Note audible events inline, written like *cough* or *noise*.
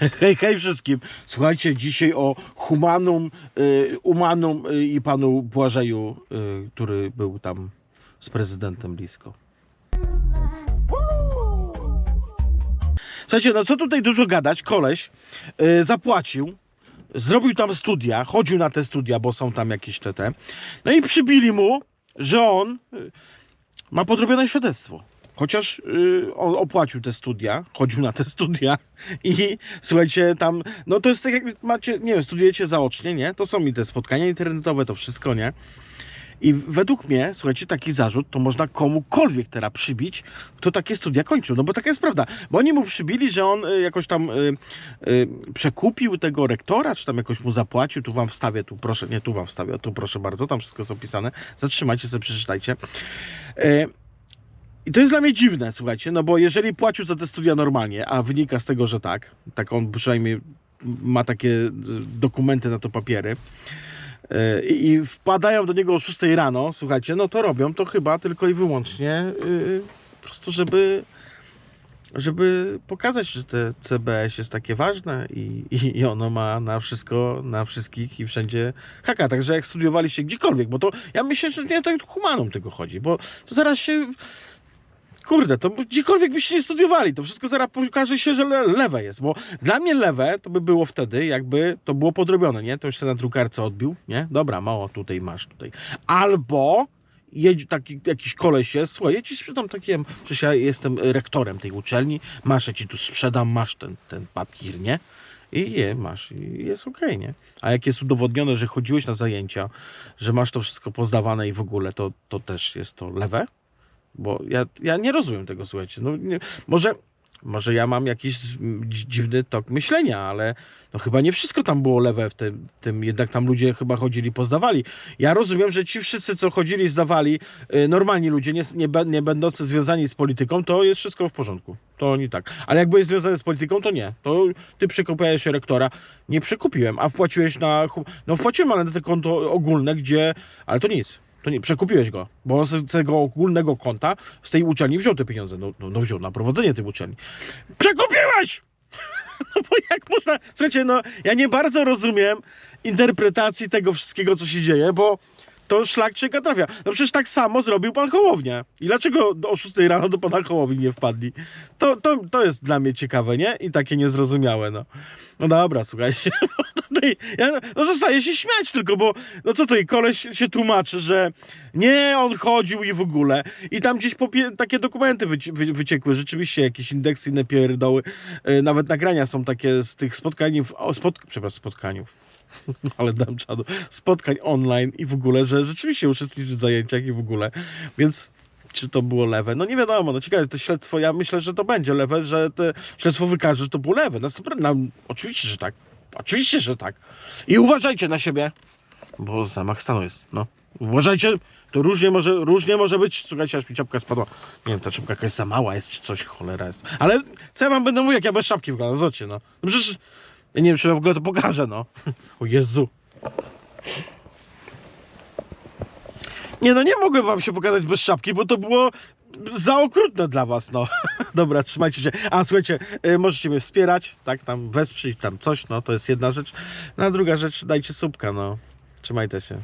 *laughs* Hej, hej wszystkim. Słuchajcie, dzisiaj o humanum, y, umanum y, i panu Błażeju, y, który był tam z prezydentem blisko. Słuchajcie, no co tutaj dużo gadać, koleś zapłacił, zrobił tam studia, chodził na te studia, bo są tam jakieś te, te. No i przybili mu, że on ma podrobione świadectwo. Chociaż y, on opłacił te studia, chodził na te *laughs* studia i słuchajcie, tam, no to jest tak jak macie, nie wiem, studiujecie zaocznie, nie? To są mi te spotkania internetowe, to wszystko, nie? I według mnie, słuchajcie, taki zarzut to można komukolwiek teraz przybić, kto takie studia kończył. No bo taka jest prawda. Bo oni mu przybili, że on y, jakoś tam y, y, przekupił tego rektora, czy tam jakoś mu zapłacił. Tu wam wstawię, tu proszę, nie tu wam wstawię, tu proszę bardzo, tam wszystko jest opisane. Zatrzymajcie sobie, przeczytajcie. Y, i to jest dla mnie dziwne, słuchajcie, no bo jeżeli płacił za te studia normalnie, a wynika z tego, że tak, tak on przynajmniej ma takie y, dokumenty na to papiery, y, i wpadają do niego o 6 rano, słuchajcie, no to robią to chyba tylko i wyłącznie y, po prostu, żeby żeby pokazać, że te CBS jest takie ważne i, i, i ono ma na wszystko, na wszystkich i wszędzie haka. Także jak studiowaliście gdziekolwiek, bo to ja myślę, że nie to humanom tego chodzi, bo to zaraz się Kurde, to gdziekolwiek byście nie studiowali, to wszystko zaraz pokaże się, że le lewe jest, bo dla mnie lewe to by było wtedy, jakby to było podrobione, nie? To już się na drukarce odbił, nie? Dobra, mało tutaj masz tutaj. Albo jedź taki jakiś koleś jest, słuchaj, ja ci sprzedam takie, przecież ja jestem rektorem tej uczelni, masz, ja ci tu sprzedam, masz ten, ten papier, nie? I je, masz, i jest okej, nie? A jak jest udowodnione, że chodziłeś na zajęcia, że masz to wszystko pozdawane i w ogóle, to, to też jest to lewe? Bo ja, ja nie rozumiem tego, słuchajcie. No, nie, może, może ja mam jakiś dzi- dziwny tok myślenia, ale no chyba nie wszystko tam było lewe w tym, tym jednak tam ludzie chyba chodzili, pozdawali. Ja rozumiem, że ci wszyscy, co chodzili, zdawali, y, normalni ludzie, nie, nie, nie będący związani z polityką, to jest wszystko w porządku. To oni tak. Ale jak byłeś związany z polityką, to nie. To ty przekupiałeś rektora. Nie przekupiłem, a wpłaciłeś na... No wpłaciłem, ale na te konto ogólne, gdzie... Ale to nic. To nie, przekupiłeś go, bo z tego ogólnego konta z tej uczelni wziął te pieniądze. No, no, no wziął na prowadzenie tej uczelni. Przekupiłeś! *laughs* No bo jak można. Słuchajcie, no ja nie bardzo rozumiem interpretacji tego wszystkiego, co się dzieje, bo to szlak człowieka trafia. No przecież tak samo zrobił pan Hołownia. I dlaczego o 6 rano do pana Hołowni nie wpadli? To, to, to jest dla mnie ciekawe, nie? I takie niezrozumiałe, no. No dobra, słuchajcie. *laughs* Ja, no zostaje się śmiać tylko, bo no co tutaj, koleś się tłumaczy, że nie, on chodził i w ogóle. I tam gdzieś takie dokumenty wyci- wy- wyciekły, rzeczywiście jakieś indeksyjne pierdoły. Yy, nawet nagrania są takie z tych spotkań, o, spot, przepraszam, spotkaniów. *laughs* Ale dam czadu. Spotkań online i w ogóle, że rzeczywiście uczestniczył w zajęciach i w ogóle. Więc czy to było lewe? No nie wiadomo, no ciekawe, to śledztwo, ja myślę, że to będzie lewe, że to śledztwo wykaże, że to było lewe. No, no, oczywiście, że tak. Oczywiście, że tak. I uważajcie na siebie, bo zamach stanu jest, no. Uważajcie, to różnie może, różnie może być. Słuchajcie, aż mi czapka spadła. Nie wiem, ta czapka jakaś za mała jest, czy coś, cholera jest. Ale co ja wam będę mówił, jak ja bez czapki wyglądam, zobaczcie, no. no przecież, ja nie wiem, czy ja w ogóle to pokażę, no. O Jezu. Nie no, nie mogłem wam się pokazać bez czapki, bo to było za okrutne dla was, no. *laughs* Dobra, trzymajcie się. A słuchajcie, y, możecie mnie wspierać, tak, tam wesprzeć, tam coś, no, to jest jedna rzecz. No, a druga rzecz, dajcie subka, no. Trzymajcie się.